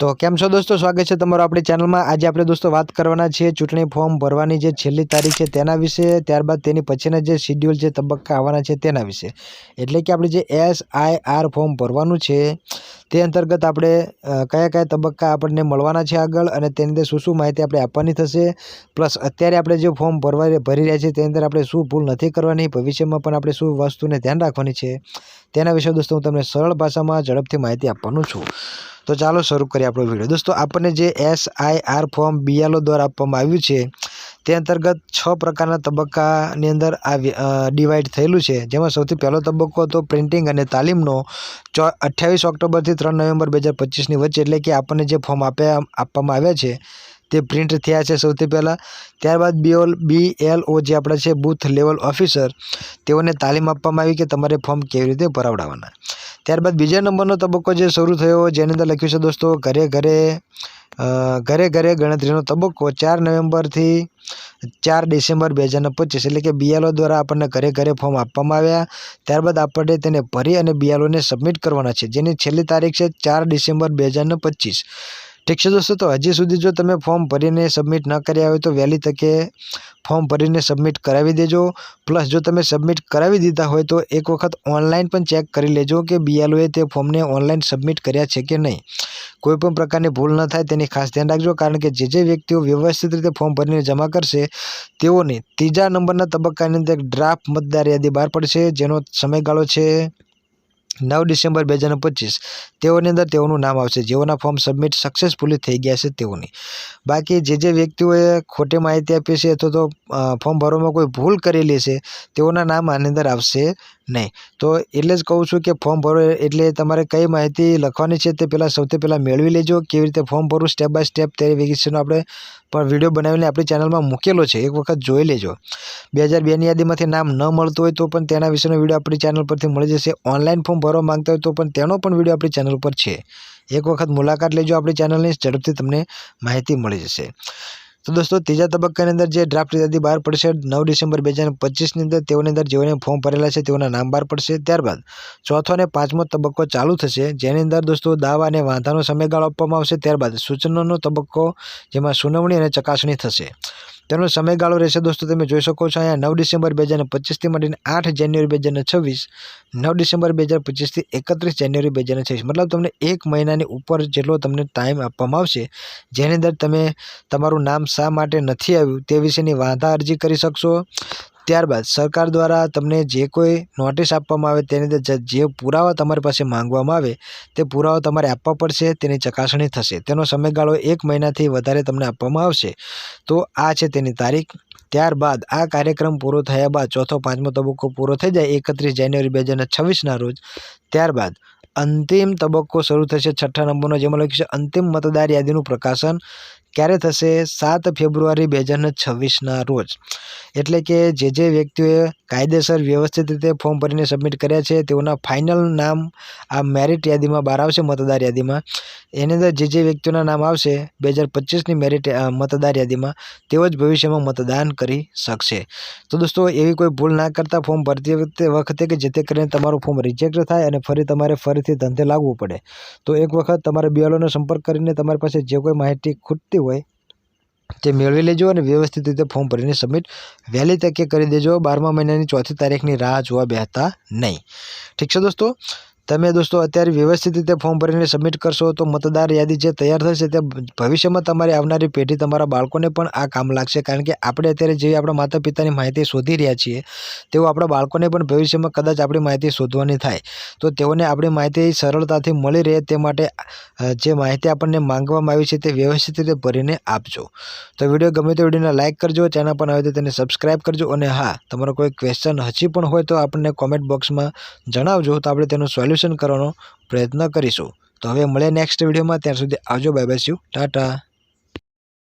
તો કેમ છો દોસ્તો? સ્વાગત છે તમારું આપણી ચેનલમાં. આજે આપણે દોસ્તો વાત કરવાના છીએ ચૂંટણી ફોર્મ ભરવાની જે છેલ્લી તારીખ છે તેના વિશે, ત્યારબાદ તેની પછીના જે શિડ્યુલ જે તબક્કા આવવાના છે તેના વિશે. એટલે કે આપણે જે એસ ફોર્મ ભરવાનું છે, તે અંતર્ગત આપણે કયા કયા તબક્કા આપણને મળવાના છે આગળ અને તેની અંદર શું શું માહિતી આપણે આપવાની થશે. પ્લસ અત્યારે આપણે જે ફોર્મ ભરવા ભરી રહ્યા છીએ તેની અંદર આપણે શું ભૂલ નથી કરવાની, ભવિષ્યમાં પણ આપણે શું વસ્તુને ધ્યાન રાખવાની છે, તેના વિશે દોસ્તો હું તમને સરળ ભાષામાં ઝડપથી માહિતી આપવાનું છું. તો ચાલો શરૂ કરીએ આપણો વીડિયો દોસ્તો, આપણને જે એસ આઈ ફોર્મ બીએલઓ દ્વારા આપવામાં આવ્યું છે, તે અંતર્ગત છ પ્રકારના તબક્કાની અંદર આ ડિવાઈડ થયેલું છે. જેમાં સૌથી પહેલો તબક્કો હતો પ્રિન્ટિંગ અને તાલીમનો. ચો, અઠ્યાવીસ ઓક્ટોબરથી ત્રણ નવેમ્બર બે હજાર પચીસની વચ્ચે એટલે કે આપણને જે ફોર્મ આપ્યા, આપવામાં આવ્યા છે, તે પ્રિન્ટ થયા છે સૌથી પહેલાં. ત્યારબાદ બીઓલ બી એલ ઓ જે આપણા છે બૂથ લેવલ ઓફિસર તેઓને તાલીમ આપવામાં આવી કે તમારે ફોર્મ કેવી રીતે ભરાવડાવવાના. ત્યારબાદ બીજા નંબરનો તબક્કો જે શરૂ થયો, જેની અંદર લખ્યું છે દોસ્તો, ઘરે ઘરે ઘરે ઘરે ગણતરીનો તબક્કો ચાર નવેમ્બરથી ચાર ડિસેમ્બર બે હજારને પચીસ એટલે કે બીએલઓ દ્વારા આપણને ઘરે ઘરે ફોર્મ આપવામાં આવ્યા. ત્યારબાદ આપણે તેને ભરી અને બીએલઓને સબમિટ કરવાના છે, જેની છેલ્લી તારીખ છે ચાર ડિસેમ્બર બે હજારને પચીસ. ઠીક છે દોસ્તો, તો હજી સુધી જો તમે ફોર્મ ભરીને સબમિટ ન કર્યા હોય તો વહેલી તકે ફોર્મ ભરીને સબમિટ કરાવી દેજો. પ્લસ જો તમે સબમિટ કરાવી દીધા હોય તો એક વખત ઓનલાઈન પણ ચેક કરી લેજો કે બીએલઓએ તે ફોર્મને ઓનલાઈન સબમિટ કર્યા છે કે નહીં. કોઈ પણ પ્રકારની ભૂલ ન થાય તેની ખાસ ધ્યાન રાખજો, કારણ કે જે જે વ્યક્તિઓ વ્યવસ્થિત રીતે ફોર્મ ભરીને જમા કરશે, તેઓને ત્રીજા નંબરના તબક્કાની અંદર ડ્રાફ્ટ મતદાર યાદી બહાર પડશે, જેનો સમયગાળો છે નવ ડિસેમ્બર બે હજાર પચીસ. તેઓની અંદર તેઓનું નામ આવશે. જેઓના ફોર્મ સબમિટ સક્સેસફુલી થઈ ગયા છે તેઓની. બાકી જે જે વ્યક્તિઓએ ખોટી માહિતી આપી છે અથવા તો ફોર્મ ભરવામાં કોઈ ભૂલ કરેલી છે, તેઓના નામ આની અંદર આવશે. નહીં. તો એટલે જ કહું છું કે ફોર્મ ભરો એટલે તમારે કઈ માહિતી લખવાની છે તે પહેલાં સૌથી પહેલાં મેળવી લેજો. કેવી રીતે ફોર્મ ભરવું સ્ટેપ બાય સ્ટેપ તે વિશેનો આપણે પણ વીડિયો બનાવીને આપણી ચેનલમાં મૂકેલો છે. એક વખત જોઈ લેજો. બે હજાર બેની યાદીમાંથી નામ ન મળતું હોય તો પણ તેના વિશેનો વીડિયો આપણી ચેનલ પરથી મળી જશે. ઓનલાઈન ફોર્મ ભરવા માંગતા હોય તો પણ તેનો પણ વીડિયો આપણી ચેનલ પર છે. એક વખત મુલાકાત લેજો આપણી ચેનલની ઝડપથી તમને માહિતી મળી જશે. તો દોસ્તો, ત્રીજા તબક્કાની અંદર જે ડ્રાફ્ટ યાદી બહાર પડશે, નવ ડિસેમ્બર બે હજાર પચીસની અંદર તેઓની અંદર જેઓને ફોર્મ ભરેલા છે, તેઓના નામ બહાર પડશે. ત્યારબાદ ચોથો અને પાંચમો તબક્કો ચાલુ થશે, જેની અંદર દોસ્તો દાવા અને વાંધાનો સમયગાળો આપવામાં આવશે. ત્યારબાદ સૂચનોનો તબક્કો, જેમાં સુનાવણી અને ચકાસણી થશે. તેનો સમયગાળો રહેશે દોસ્તો, તમે જોઈ શકો છો અહીંયા નવ ડિસેમ્બર બે હજાર પચીસથી માંડીને આઠ જાન્યુઆરી બે હજાર છવ્વીસ, નવ ડિસેમ્બર બે હજાર પચીસથી એકત્રીસ જાન્યુઆરી બે હજાર છવ્વીસ. મતલબ તમને એક મહિનાની ઉપર જેટલો તમને ટાઈમ આપવામાં આવશે, જેની અંદર તમે તમારું નામ શા માટે નથી આવ્યું તે વિશેની વાંધા અરજી કરી શકશો. ત્યારબાદ સરકાર દ્વારા તમને જે કોઈ નોટિસ આપવામાં આવે તેની અંદર જે પુરાવા તમારી પાસે માંગવામાં આવે તે પુરાવા તમારે આપવા પડશે, તેની ચકાસણી થશે. તેનો સમયગાળો એક મહિનાથી વધારે તમને આપવામાં આવશે. તો આ છે તેની તારીખ. ત્યારબાદ આ કાર્યક્રમ પૂરો થયા બાદ ચોથો, પાંચમો તબક્કો પૂરો થઈ જાય એકત્રીસ જાન્યુઆરી બે હજાર છવ્વીસના રોજ. ત્યારબાદ અંતિમ તબક્કો શરૂ થશે છઠ્ઠા નંબરનો, જેમાં લખ્યું છે, અંતિમ મતદાર યાદીનું પ્રકાશન ક્યારે થશે? સાત ફેબ્રુઆરી બે હજાર છવ્વીસના રોજ. એટલે કે જે જે વ્યક્તિઓએ કાયદેસર વ્યવસ્થિત રીતે ફોર્મ ભરીને સબમિટ કર્યા છે, તેઓના ફાઇનલ નામ આ મેરિટ યાદીમાં બહાર આવશે, મતદાર યાદીમાં. એની અંદર જે જે વ્યક્તિઓના નામ આવશે, બે હજાર પચીસની મેરિટ મતદાર યાદીમાં, તેઓ જ ભવિષ્યમાં મતદાન કરી શકશે. તો દોસ્તો, એવી કોઈ ભૂલ ના કરતા ફોર્મ ભરતી વખતે કે જેથી કરીને તમારું ફોર્મ રિજેક્ટ થાય અને ફરી તમારે ફરીથી ધંધે લાગવું પડે. તો એક વખત તમારે બીએલઓનો સંપર્ક કરીને તમારી પાસે જે કોઈ માહિતી ખૂટતી હોય, તે મેળવી લેજો અને વ્યવસ્થિત રીતે ફોર્મ ભરીને સબમિટ વહેલી તકે કરી દેજો. બારમા મહિનાની ચોથી તારીખની રાહ જોવા બેહતા નહીં. ઠીક છે દોસ્તો? તમે દોસ્તો અત્યારે વ્યવસ્થિત રીતે ફોર્મ ભરીને સબમિટ કરશો તો મતદાર યાદી જે તૈયાર થશે તે ભવિષ્યમાં તમારી આવનારી પેઢી તમારા બાળકોને પણ આ કામ લાગશે. કારણ કે આપણે અત્યારે જે આપણા માતા પિતાની માહિતી શોધી રહ્યા છીએ, તેઓ આપણા બાળકોને પણ ભવિષ્યમાં કદાચ આપણી માહિતી શોધવાની થાય. તો તેઓને આપણી માહિતી સરળતાથી મળી રહે તે માટે જે માહિતી આપણને માંગવામાં આવી છે તે વ્યવસ્થિત રીતે ભરીને આપજો. તો વીડિયો ગમે તો વિડીયોને લાઇક કરજો, ચેનલ પર આવે તો તેને સબસ્ક્રાઇબ કરજો અને હા, તમારો કોઈ ક્વેશ્ચન હજી પણ હોય તો આપણને કોમેન્ટ બોક્સમાં જણાવજો તો આપણે તેનું સોલ્યુશન કરવાનો પ્રયત્ન કરીશું. તો હવે મળે નેક્સ્ટ વિડીયોમાં. ત્યાં સુધી આવજો. Bye bye Tata